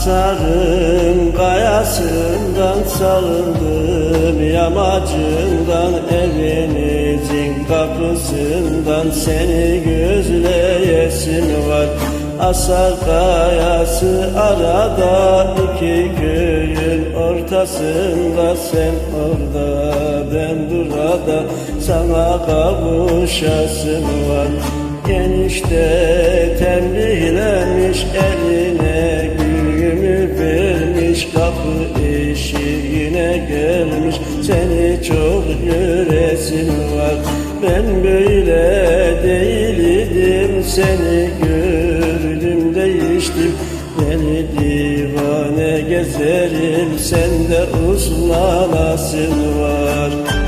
Asarın kayasından salındım Yamacından evinizin kapısından Seni gözleyesim var. Asar kayası arada iki köyün ortasında Sen orada ben burada sana kavuşasım var. Genişte tembihlemiş eline vermiş Kapı eşiğine gelmiş. Seni çok göresim var. Ben böyle değildim. Seni gördüm değiştim. Beni divane gezerim. Sende uslanasın var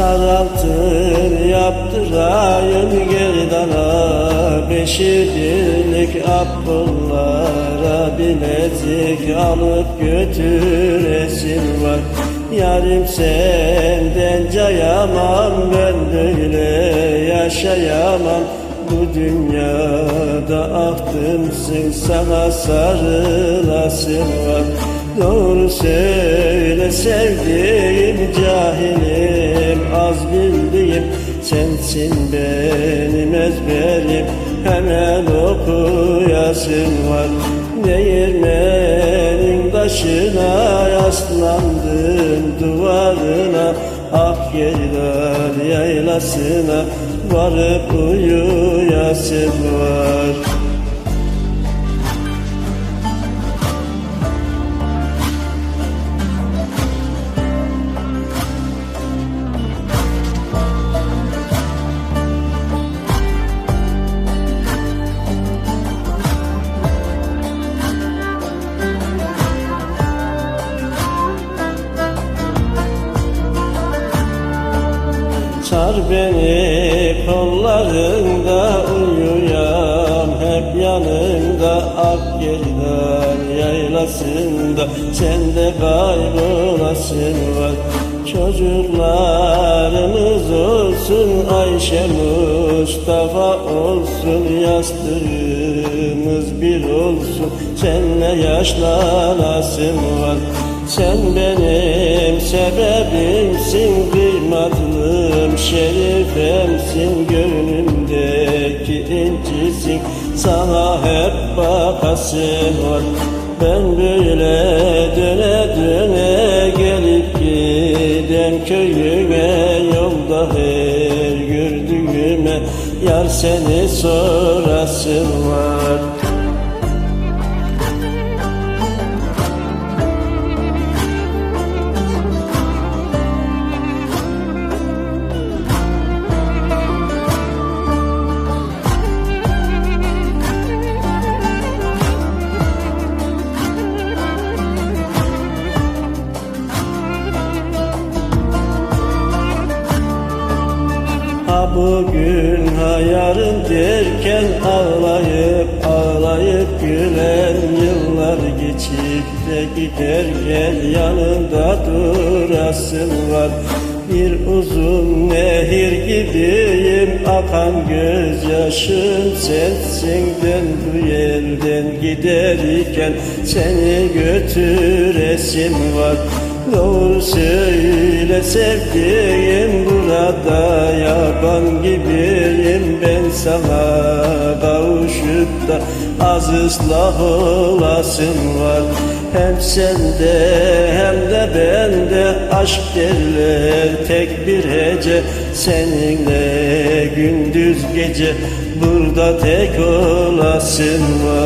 Saraltın yaptırayım gerdana Beşirlik appullara bilezik alıp götüresim var. Yarim senden cayamam ben böyle yaşayamam. Bu dünyada ahtımsın sana sarılasım var Doğru söyle sevdiğim cahilim az bildiğim Sensin benim ezberim. Hemen okuyasın var Değirmenin taşına yaslandım duvarına Ak yaylar yaylasına varıp uyuyasın var Sar beni kollarında uyuyam Hep yanında ak yaylar yaylasında. Sende kaybolasın var Çocuklarımız olsun Ayşe Mustafa olsun Yastığımız bir olsun. Senle yaşlanasın var sen benim sebebimsin kıymatlım şerifemsin gönlümdeki incisin. Sana hep bakasım var. Ben böyle döne döne gelip giden köyüme yolda her gördüğüme yar seni sorasım var Ha bugün ha yarın derken ağlayıp ağlayıp gülen yıllar geçip de giderken yanında durasın var. Bir uzun nehir gibiyim akan gözyaşım sensin. Ben bu yerden giderken seni götüresim var. Doğru söyle sevdiğim burada gibiyim ben sana kavuşup da az ıslah olasın var. Hem sende hem de bende aşk derler tek bir hece. Seninle gündüz gece burada tek olasın var